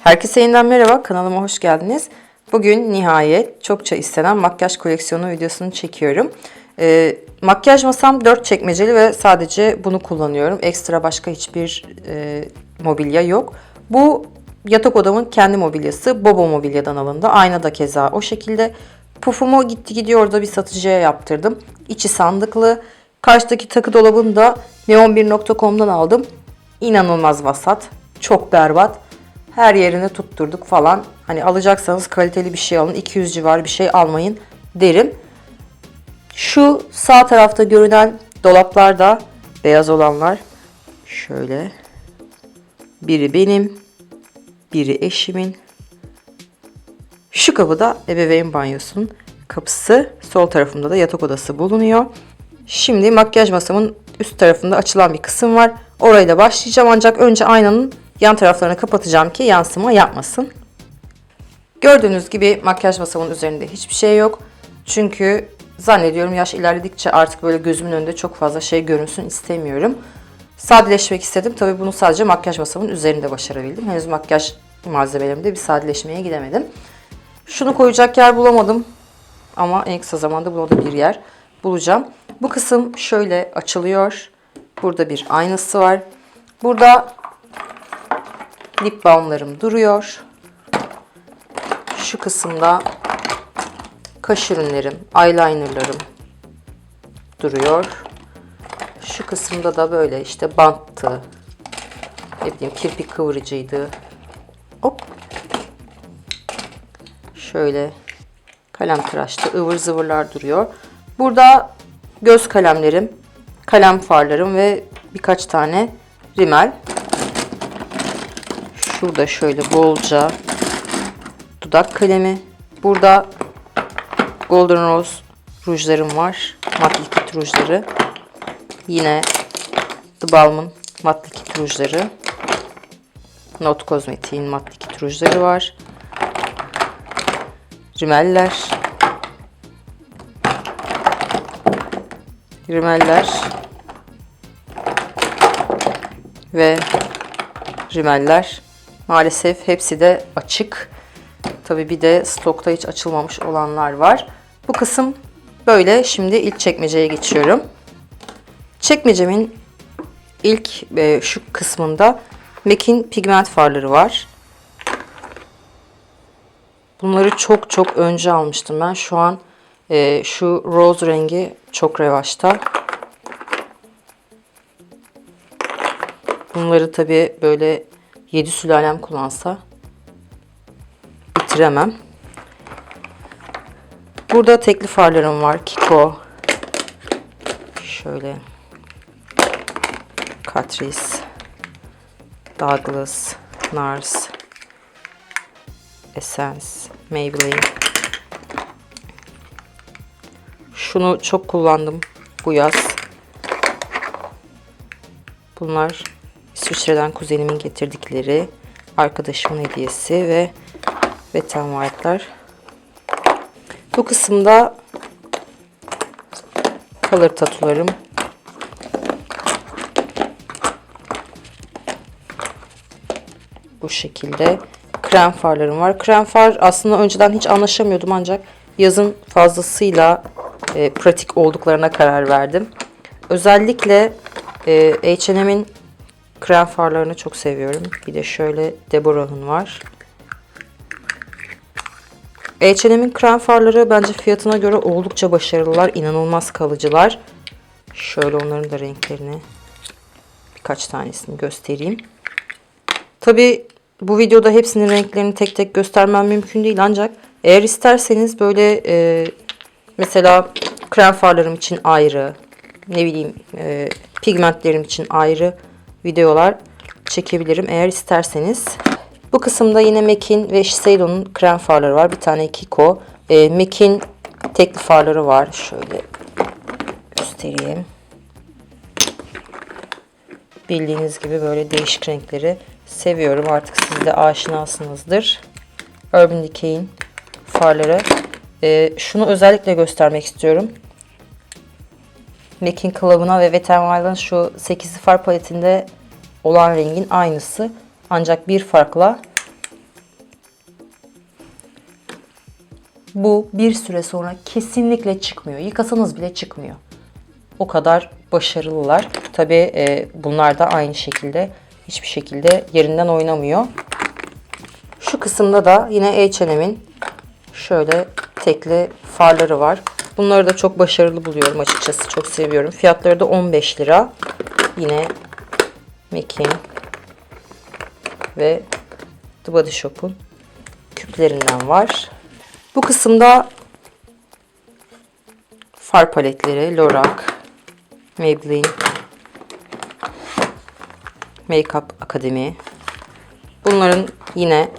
Herkese yeniden merhaba, kanalıma hoş geldiniz. Bugün nihayet çokça istenen makyaj koleksiyonu videosunu çekiyorum. Ee, makyaj masam 4 çekmeceli ve sadece bunu kullanıyorum. Ekstra başka hiçbir e, mobilya yok. Bu yatak odamın kendi mobilyası. Bobo mobilyadan alındı. Ayna da keza o şekilde. Pufumu gitti gidiyor da bir satıcıya yaptırdım. İçi sandıklı. Karşıdaki takı dolabını da neon1.com'dan aldım. İnanılmaz vasat. Çok berbat. Her yerine tutturduk falan. Hani alacaksanız kaliteli bir şey alın. 200 civarı bir şey almayın derim. Şu sağ tarafta görünen dolaplarda beyaz olanlar şöyle biri benim, biri eşimin. Şu kapıda ebeveyn banyosunun kapısı, sol tarafında da yatak odası bulunuyor. Şimdi makyaj masamın üst tarafında açılan bir kısım var. Orayla başlayacağım ancak önce aynanın yan taraflarını kapatacağım ki yansıma yapmasın. Gördüğünüz gibi makyaj masamın üzerinde hiçbir şey yok. Çünkü zannediyorum yaş ilerledikçe artık böyle gözümün önünde çok fazla şey görünsün istemiyorum. Sadeleşmek istedim. Tabii bunu sadece makyaj masamın üzerinde başarabildim. Henüz makyaj malzemelerimde bir sadeleşmeye gidemedim. Şunu koyacak yer bulamadım. Ama en kısa zamanda buna da bir yer bulacağım. Bu kısım şöyle açılıyor. Burada bir aynası var. Burada lip balmlarım duruyor. Şu kısımda kaş ürünlerim, eyelinerlarım duruyor. Şu kısımda da böyle işte banttı, ne bileyim kirpik kıvırıcıydı. Hop. Şöyle kalem tıraştı, ıvır zıvırlar duruyor. Burada göz kalemlerim, kalem farlarım ve birkaç tane rimel. Şurada şöyle bolca dudak kalemi. Burada Golden Rose rujlarım var. Mat likit rujları. Yine The Balm'ın mat likit rujları. Not Kozmetik'in mat likit rujları var. Rimeller. Rimeller. Ve rimeller. Maalesef hepsi de açık. Tabi bir de stokta hiç açılmamış olanlar var. Bu kısım böyle. Şimdi ilk çekmeceye geçiyorum. Çekmecemin ilk e, şu kısmında MAC'in pigment farları var. Bunları çok çok önce almıştım ben. Şu an e, şu rose rengi çok revaçta. Bunları tabi böyle 7 sülalem kullansa bitiremem. Burada tekli farlarım var. Kiko. Şöyle. Catrice. Douglas. Nars. Essence. Maybelline. Şunu çok kullandım bu yaz. Bunlar İsviçre'den kuzenimin getirdikleri arkadaşımın hediyesi ve Wet n Wild'lar. Bu kısımda color tatularım. Bu şekilde krem farlarım var. Krem far aslında önceden hiç anlaşamıyordum ancak yazın fazlasıyla e, pratik olduklarına karar verdim. Özellikle e, H&M'in krem farlarını çok seviyorum. Bir de şöyle Deborah'ın var. H&M'in krem farları bence fiyatına göre oldukça başarılılar. inanılmaz kalıcılar. Şöyle onların da renklerini birkaç tanesini göstereyim. Tabi bu videoda hepsinin renklerini tek tek göstermem mümkün değil ancak eğer isterseniz böyle e, mesela krem farlarım için ayrı ne bileyim e, pigmentlerim için ayrı videolar çekebilirim eğer isterseniz. Bu kısımda yine MAC'in ve Shiseido'nun krem farları var. Bir tane Kiko. E, MAC'in tekli farları var. Şöyle göstereyim. Bildiğiniz gibi böyle değişik renkleri seviyorum. Artık siz de aşinasınızdır. Urban Decay'in farları. E, şunu özellikle göstermek istiyorum. Mekin kalıbına ve Vetemar'ın şu 8 far paletinde olan rengin aynısı. Ancak bir farkla bu bir süre sonra kesinlikle çıkmıyor. Yıkasanız bile çıkmıyor. O kadar başarılılar. Tabi e, bunlar da aynı şekilde hiçbir şekilde yerinden oynamıyor. Şu kısımda da yine H&M'in şöyle tekli farları var. Bunları da çok başarılı buluyorum açıkçası. Çok seviyorum. Fiyatları da 15 lira. Yine MAC'in ve The Body Shop'un küplerinden var. Bu kısımda far paletleri, Lorac, Maybelline, Makeup Akademi. Bunların yine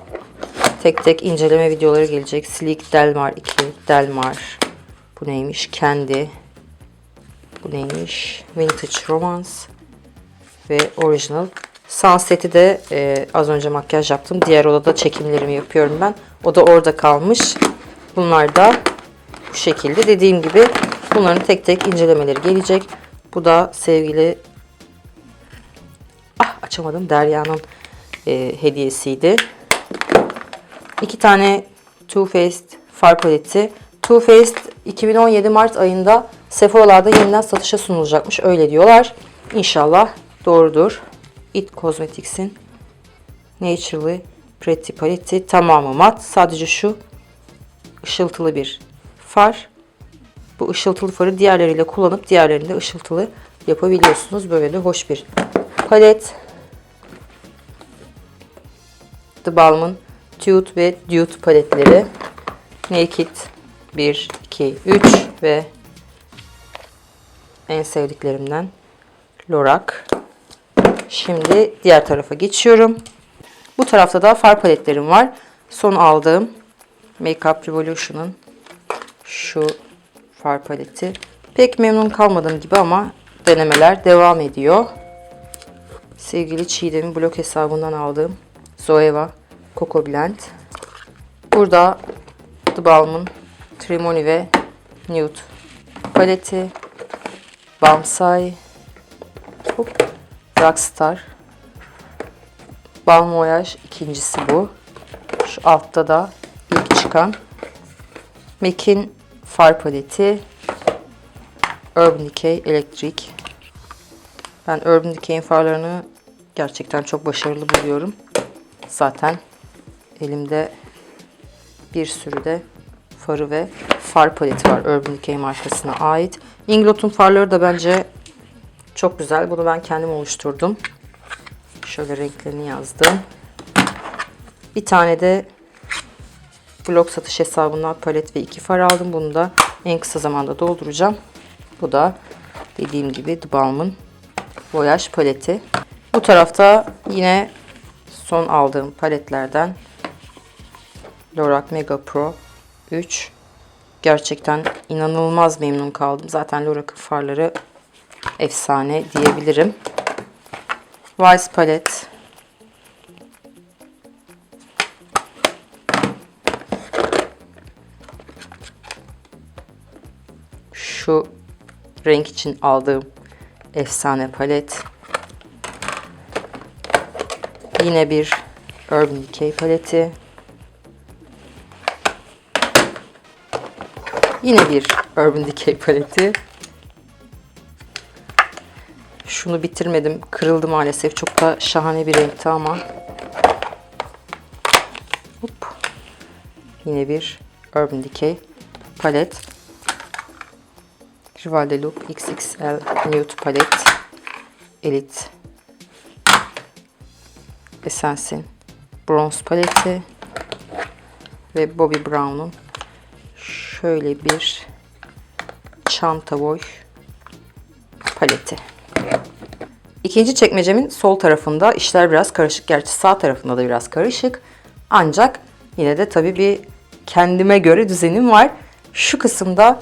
tek tek inceleme videoları gelecek. Sleek Delmar 2, Delmar. Bu neymiş? Kendi. Bu neymiş? Vintage Romance ve Original. Sunset'i de e, az önce makyaj yaptım. Diğer odada çekimlerimi yapıyorum ben. O da orada kalmış. Bunlar da bu şekilde. Dediğim gibi bunların tek tek incelemeleri gelecek. Bu da sevgili ah açamadım Derya'nın e, hediyesiydi. İki tane Too Faced far paleti. Too Faced 2017 Mart ayında Sephora'larda yeniden satışa sunulacakmış. Öyle diyorlar. İnşallah doğrudur. It Cosmetics'in Naturally Pretty paleti tamamı mat. Sadece şu ışıltılı bir far. Bu ışıltılı farı diğerleriyle kullanıp diğerlerinde ışıltılı yapabiliyorsunuz. Böyle de hoş bir palet. The Balm'ın Tude ve Dude paletleri. Naked 1, 2, 3 ve en sevdiklerimden Lorac. Şimdi diğer tarafa geçiyorum. Bu tarafta da far paletlerim var. Son aldığım Makeup Revolution'ın şu far paleti. Pek memnun kalmadığım gibi ama denemeler devam ediyor. Sevgili Çiğdem'in blog hesabından aldığım Zoeva Coco Blend. Burada The Balm'ın Trimony ve Nude paleti. Bamsay. Hop. Rockstar. Balm ikincisi bu. Şu altta da ilk çıkan MAC'in far paleti. Urban Decay Electric. Ben Urban Decay'in farlarını gerçekten çok başarılı buluyorum. Zaten elimde bir sürü de farı ve far paleti var Urban Decay markasına ait. Inglot'un farları da bence çok güzel. Bunu ben kendim oluşturdum. Şöyle renklerini yazdım. Bir tane de blog satış hesabından palet ve iki far aldım. Bunu da en kısa zamanda dolduracağım. Bu da dediğim gibi The Balm'ın Voyage paleti. Bu tarafta yine son aldığım paletlerden Lorac Mega Pro 3. Gerçekten inanılmaz memnun kaldım. Zaten Lorac'ın farları efsane diyebilirim. Vice palet. Şu renk için aldığım efsane palet. Yine bir Urban Decay paleti. Yine bir Urban Decay paleti. Şunu bitirmedim. Kırıldı maalesef. Çok da şahane bir renkti ama. Hop. Yine bir Urban Decay palet. Rival de Look XXL Nude palet. Elite. Essence'in bronz paleti. Ve Bobbi Brown'un şöyle bir çanta boy paleti. İkinci çekmecemin sol tarafında işler biraz karışık. Gerçi sağ tarafında da biraz karışık. Ancak yine de tabii bir kendime göre düzenim var. Şu kısımda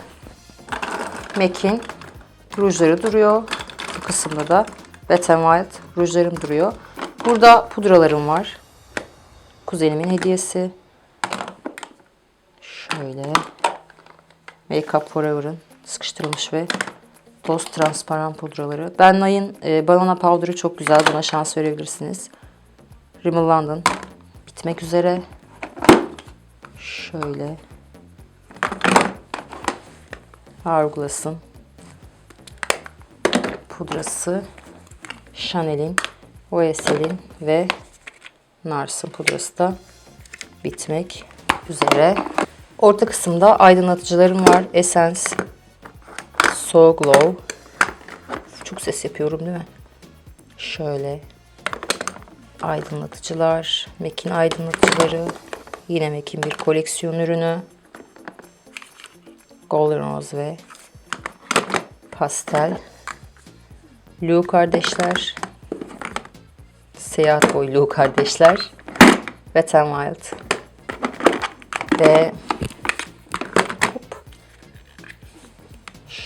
MAC'in rujları duruyor. Bu kısımda da Wet n Wild rujlarım duruyor. Burada pudralarım var. Kuzenimin hediyesi. Şöyle. Makeup Forever'ın sıkıştırılmış ve toz transparan pudraları. Ben Nay'ın e, Banana Powder'ı çok güzel. Buna şans verebilirsiniz. Rimmel London bitmek üzere. Şöyle Hourglass'ın pudrası, Chanel'in, OSL'in ve Nars'ın pudrası da bitmek üzere. Orta kısımda aydınlatıcılarım var. Essence, So Glow. Çok ses yapıyorum değil mi? Şöyle aydınlatıcılar, MAC'in aydınlatıcıları, yine MAC'in bir koleksiyon ürünü. Golden Rose ve pastel. Lu kardeşler. Seyahat boyu Lu kardeşler. Wet n Wild. Ve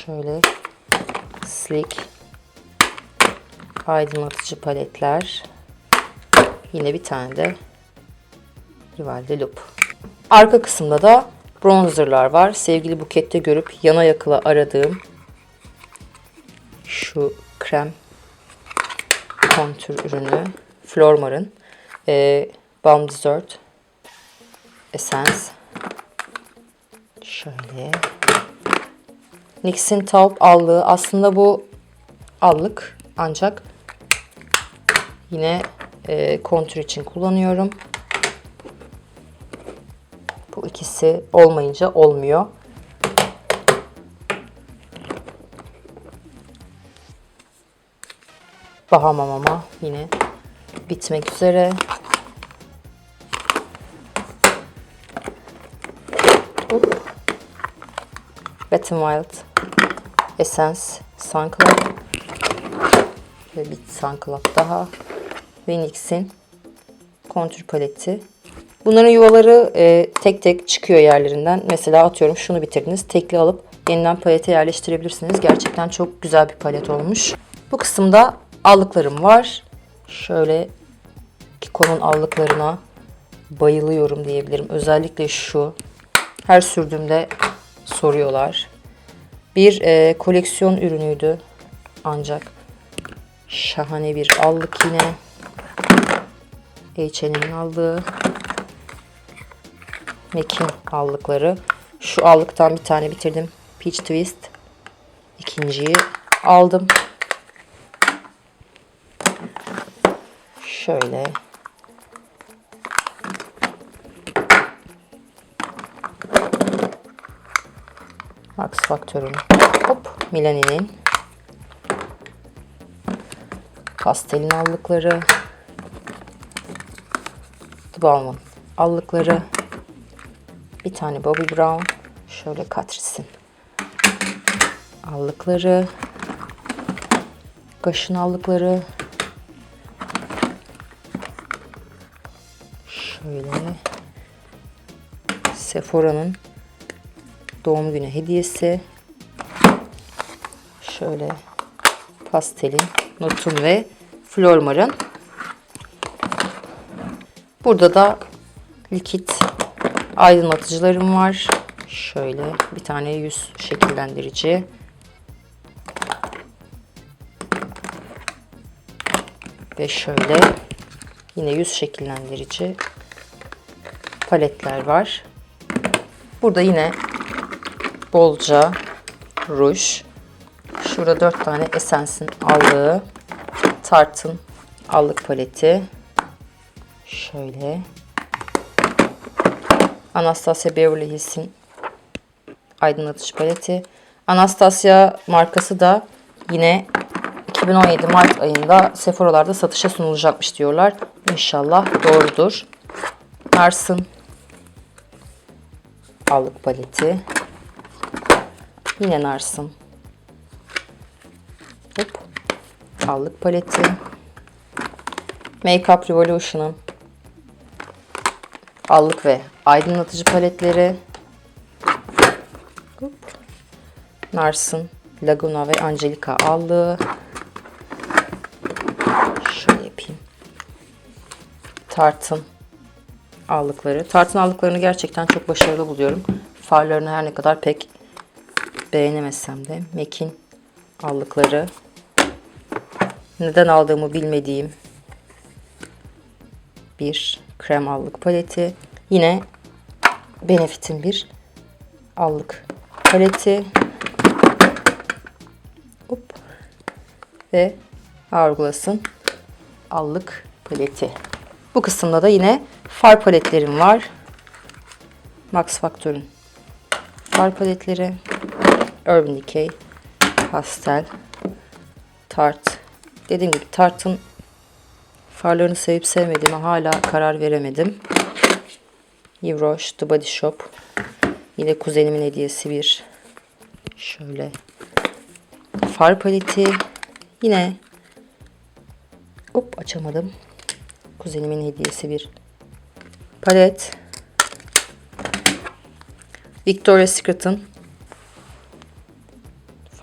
Şöyle Sleek aydınlatıcı paletler. Yine bir tane de Rivalde Loop. Arka kısımda da bronzerlar var. Sevgili bukette görüp yana yakıla aradığım şu krem kontür ürünü Flormar'ın e, Balm Dessert Essence şöyle NYX'in Taupe allığı aslında bu allık ancak yine e, kontür için kullanıyorum. Bu ikisi olmayınca olmuyor. Bahamam ama yine bitmek üzere. Hop. Wet n Wild Essence Sun ve bir Sun daha ve kontür paleti. Bunların yuvaları e, tek tek çıkıyor yerlerinden. Mesela atıyorum şunu bitirdiniz. Tekli alıp yeniden palete yerleştirebilirsiniz. Gerçekten çok güzel bir palet olmuş. Bu kısımda allıklarım var. Şöyle Kiko'nun allıklarına bayılıyorum diyebilirim. Özellikle şu. Her sürdüğümde soruyorlar. Bir e, koleksiyon ürünüydü. Ancak şahane bir allık yine. H&M'in aldığı. MAC'in allıkları. Şu allıktan bir tane bitirdim. Peach Twist. İkinciyi aldım. Şöyle. Max Factor'un hop Milani'nin pastelin allıkları The Balm'ın allıkları bir tane Bobbi Brown şöyle Catrice'in allıkları Gush'ın allıkları şöyle Sephora'nın doğum günü hediyesi. Şöyle pastelin Notun ve Flormar'ın burada da likit aydınlatıcılarım var. Şöyle bir tane yüz şekillendirici. Ve şöyle yine yüz şekillendirici paletler var. Burada yine bolca ruj. Şurada dört tane Essence'in allığı. Tarte'ın allık paleti. Şöyle. Anastasia Beverly Hills'in aydınlatıcı paleti. Anastasia markası da yine 2017 Mart ayında Sephora'larda satışa sunulacakmış diyorlar. İnşallah doğrudur. Nars'ın allık paleti. Yine Nars'ın Hop. allık paleti. Makeup Revolution'ın allık ve aydınlatıcı paletleri. Nars'ın Laguna ve Angelica allığı. Şöyle yapayım. Tartın allıkları. Tartın allıklarını gerçekten çok başarılı buluyorum. Farlarını her ne kadar pek beğenemesem de. MAC'in allıkları. Neden aldığımı bilmediğim bir krem allık paleti. Yine Benefit'in bir allık paleti. Hop. Ve Hourglass'ın allık paleti. Bu kısımda da yine far paletlerim var. Max Factor'ın far paletleri. Urban Decay, pastel, tart. Dediğim gibi tartın farlarını sevip sevmediğime hala karar veremedim. Yves Roche, The Body Shop. Yine kuzenimin hediyesi bir şöyle far paleti. Yine hop açamadım. Kuzenimin hediyesi bir palet. Victoria's Secret'ın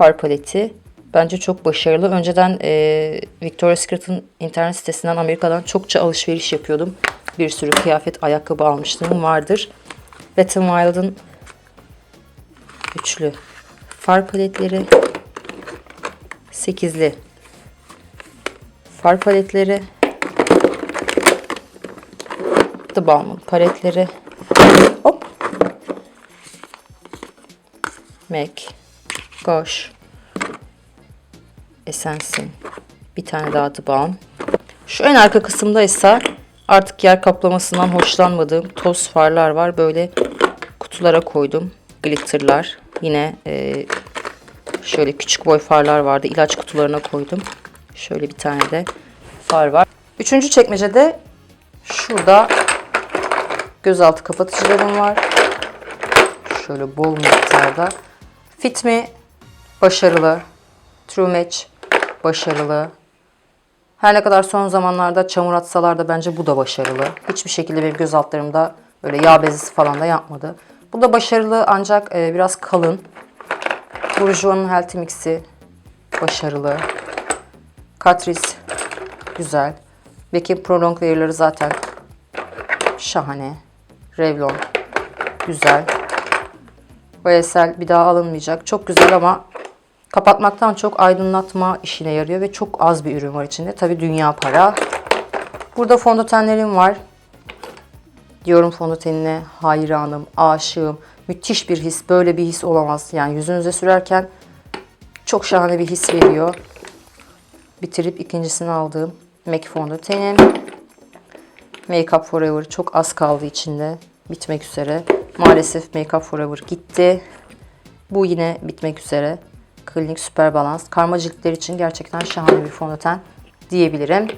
far paleti. Bence çok başarılı. Önceden e, Victoria's Secret'ın internet sitesinden Amerika'dan çokça alışveriş yapıyordum. Bir sürü kıyafet, ayakkabı almışlığım vardır. Wet n Wild'ın üçlü far paletleri. Sekizli far paletleri. The Balmain paletleri. Hop. MAC. Gosh. Essence'in bir tane daha Balm. Şu en arka kısımda ise artık yer kaplamasından hoşlanmadığım toz farlar var. Böyle kutulara koydum. Glitterlar. Yine e, şöyle küçük boy farlar vardı. İlaç kutularına koydum. Şöyle bir tane de far var. Üçüncü çekmecede şurada gözaltı kapatıcılarım var. Şöyle bol miktarda. Fit Me başarılı. True Match başarılı. Her ne kadar son zamanlarda çamur atsalar da bence bu da başarılı. Hiçbir şekilde benim göz altlarımda böyle yağ bezisi falan da yapmadı. Bu da başarılı ancak e, biraz kalın. Bourjois'un Healthy Mix'i başarılı. Catrice güzel. Beckin Prolong Wear'ları zaten şahane. Revlon güzel. YSL bir daha alınmayacak. Çok güzel ama kapatmaktan çok aydınlatma işine yarıyor ve çok az bir ürün var içinde. Tabi dünya para. Burada fondötenlerim var. Diyorum fondötenine hayranım, aşığım. Müthiş bir his. Böyle bir his olamaz. Yani yüzünüze sürerken çok şahane bir his veriyor. Bitirip ikincisini aldığım MAC fondötenim. Make Up Forever çok az kaldı içinde. Bitmek üzere. Maalesef Make Up Forever gitti. Bu yine bitmek üzere. Klinik Süper Balans. Karma ciltler için gerçekten şahane bir fondöten diyebilirim.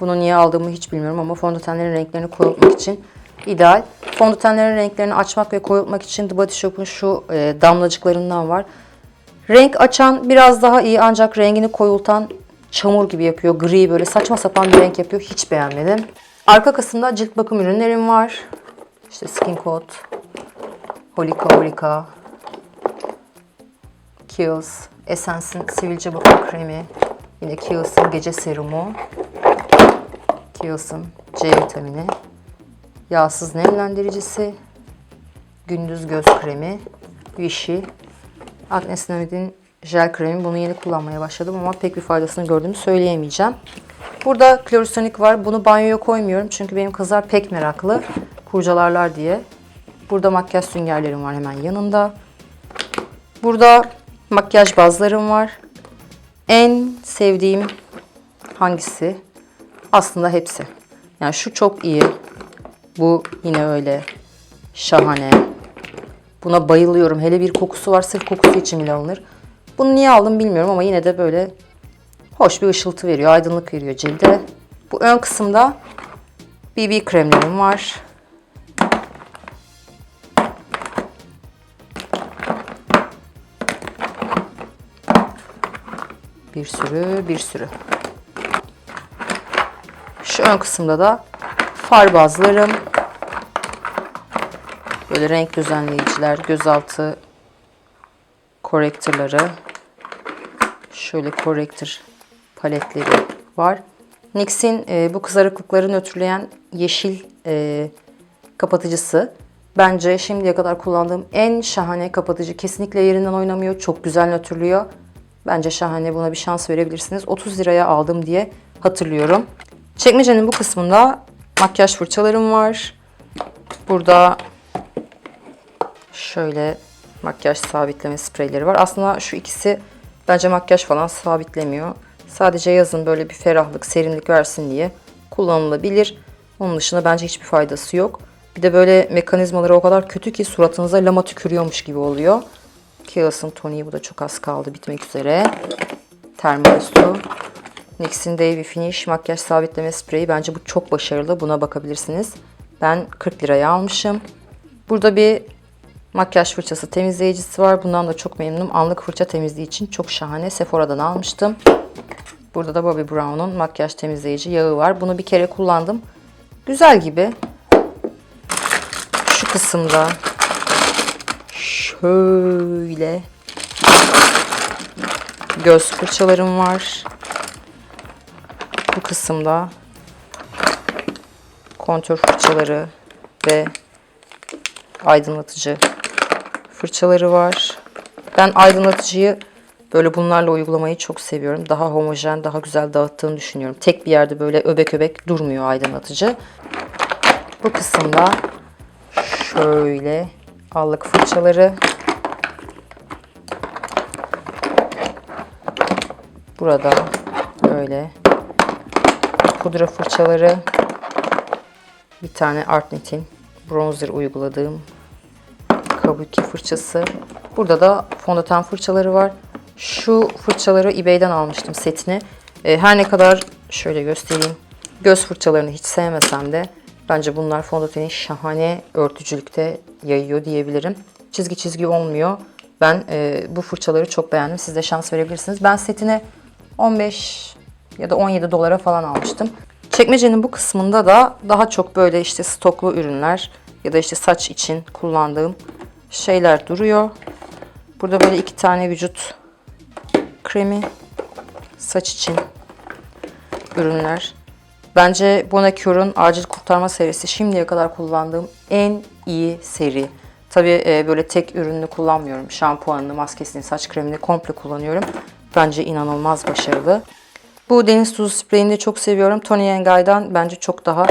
Bunu niye aldığımı hiç bilmiyorum ama fondötenlerin renklerini koyultmak için ideal. Fondötenlerin renklerini açmak ve koyultmak için The Body Shop'un şu e, damlacıklarından var. Renk açan biraz daha iyi ancak rengini koyultan çamur gibi yapıyor. Gri böyle saçma sapan bir renk yapıyor. Hiç beğenmedim. Arka kısımda cilt bakım ürünlerim var. İşte Skin Coat, Holika Holika, Kiehl's, Essence'in sivilce bakım kremi, yine Kiehl's'in gece serumu, Kiehl's'in C vitamini, yağsız nemlendiricisi, gündüz göz kremi, Vichy, Agnes Namid'in jel kremi. Bunu yeni kullanmaya başladım ama pek bir faydasını gördüğümü söyleyemeyeceğim. Burada klorisonik var. Bunu banyoya koymuyorum çünkü benim kızlar pek meraklı. Kurcalarlar diye. Burada makyaj süngerlerim var hemen yanında. Burada makyaj bazlarım var. En sevdiğim hangisi? Aslında hepsi. Yani şu çok iyi. Bu yine öyle. Şahane. Buna bayılıyorum. Hele bir kokusu var. Sırf kokusu için bile alınır. Bunu niye aldım bilmiyorum ama yine de böyle hoş bir ışıltı veriyor. Aydınlık veriyor cilde. Bu ön kısımda BB kremlerim var. Bir sürü, bir sürü. Şu ön kısımda da far bazlarım. Böyle renk düzenleyiciler, gözaltı korektörleri. Şöyle korektör paletleri var. NYX'in e, bu kızarıklıkları nötrleyen yeşil e, kapatıcısı. Bence şimdiye kadar kullandığım en şahane kapatıcı. Kesinlikle yerinden oynamıyor. Çok güzel nötrlüyor. Bence şahane. Buna bir şans verebilirsiniz. 30 liraya aldım diye hatırlıyorum. Çekmecenin bu kısmında makyaj fırçalarım var. Burada şöyle makyaj sabitleme spreyleri var. Aslında şu ikisi Bence makyaj falan sabitlemiyor. Sadece yazın böyle bir ferahlık, serinlik versin diye kullanılabilir. Onun dışında bence hiçbir faydası yok. Bir de böyle mekanizmaları o kadar kötü ki suratınıza lama tükürüyormuş gibi oluyor. Kiehl's'ın toniği bu da çok az kaldı bitmek üzere. Termal su. NYX'in Davy Finish makyaj sabitleme spreyi. Bence bu çok başarılı. Buna bakabilirsiniz. Ben 40 liraya almışım. Burada bir makyaj fırçası temizleyicisi var. Bundan da çok memnunum. Anlık fırça temizliği için çok şahane. Sephora'dan almıştım. Burada da Bobbi Brown'un makyaj temizleyici yağı var. Bunu bir kere kullandım. Güzel gibi. Şu kısımda şöyle göz fırçalarım var. Bu kısımda kontör fırçaları ve aydınlatıcı fırçaları var. Ben aydınlatıcıyı böyle bunlarla uygulamayı çok seviyorum. Daha homojen, daha güzel dağıttığını düşünüyorum. Tek bir yerde böyle öbek öbek durmuyor aydınlatıcı. Bu kısımda şöyle allık fırçaları. Burada böyle pudra fırçaları. Bir tane Artnet'in bronzer uyguladığım kabuki fırçası. Burada da fondöten fırçaları var. Şu fırçaları eBay'den almıştım setini. Ee, her ne kadar şöyle göstereyim. Göz fırçalarını hiç sevmesem de bence bunlar fondöteni şahane örtücülükte yayıyor diyebilirim. Çizgi çizgi olmuyor. Ben e, bu fırçaları çok beğendim. Siz de şans verebilirsiniz. Ben setine 15 ya da 17 dolara falan almıştım. Çekmecenin bu kısmında da daha çok böyle işte stoklu ürünler ya da işte saç için kullandığım şeyler duruyor. Burada böyle iki tane vücut kremi saç için ürünler. Bence Bonacure'un acil kurtarma serisi şimdiye kadar kullandığım en iyi seri. Tabii e, böyle tek ürününü kullanmıyorum. Şampuanını, maskesini, saç kremini komple kullanıyorum. Bence inanılmaz başarılı. Bu deniz tuzu spreyini de çok seviyorum. Tony Guy'dan bence çok daha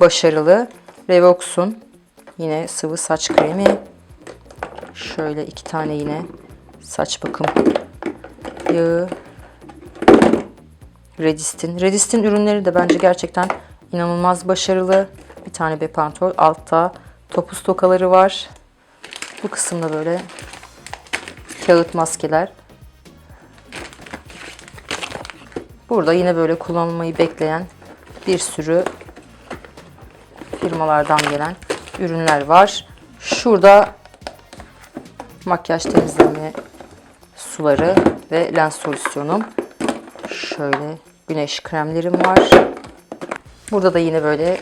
başarılı. Revox'un yine sıvı saç kremi. Şöyle iki tane yine saç bakım yağı. Redist'in. Redist'in ürünleri de bence gerçekten inanılmaz başarılı. Bir tane Bepantol. Altta topuz tokaları var. Bu kısımda böyle kağıt maskeler. Burada yine böyle kullanılmayı bekleyen bir sürü firmalardan gelen ürünler var. Şurada makyaj temizleme suları ve lens solüsyonum. Şöyle güneş kremlerim var. Burada da yine böyle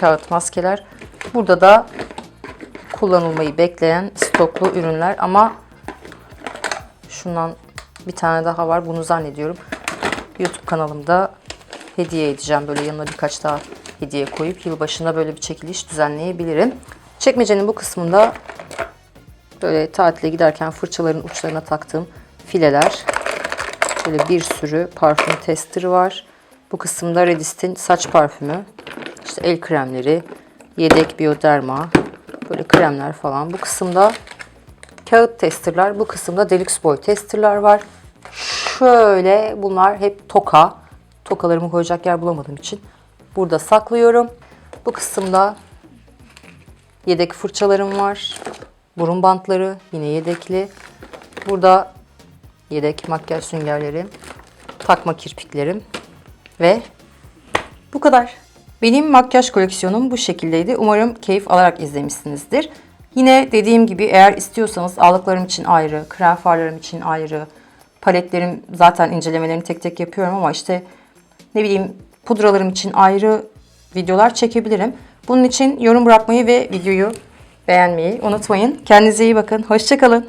kağıt maskeler. Burada da kullanılmayı bekleyen stoklu ürünler ama şundan bir tane daha var. Bunu zannediyorum YouTube kanalımda hediye edeceğim. Böyle yanına birkaç daha hediye koyup yılbaşında böyle bir çekiliş düzenleyebilirim. Çekmecenin bu kısmında böyle tatile giderken fırçaların uçlarına taktığım fileler. Böyle bir sürü parfüm testeri var. Bu kısımda Redist'in saç parfümü, işte el kremleri, yedek bioderma, böyle kremler falan. Bu kısımda kağıt testerler, bu kısımda deluxe boy testerler var. Şöyle bunlar hep toka. Tokalarımı koyacak yer bulamadığım için burada saklıyorum. Bu kısımda yedek fırçalarım var. Burun bantları yine yedekli. Burada yedek makyaj süngerlerim, takma kirpiklerim ve bu kadar. Benim makyaj koleksiyonum bu şekildeydi. Umarım keyif alarak izlemişsinizdir. Yine dediğim gibi eğer istiyorsanız aldıklarım için ayrı, krem farlarım için ayrı, paletlerim zaten incelemelerini tek tek yapıyorum ama işte ne bileyim pudralarım için ayrı videolar çekebilirim. Bunun için yorum bırakmayı ve videoyu beğenmeyi unutmayın. Kendinize iyi bakın. Hoşçakalın.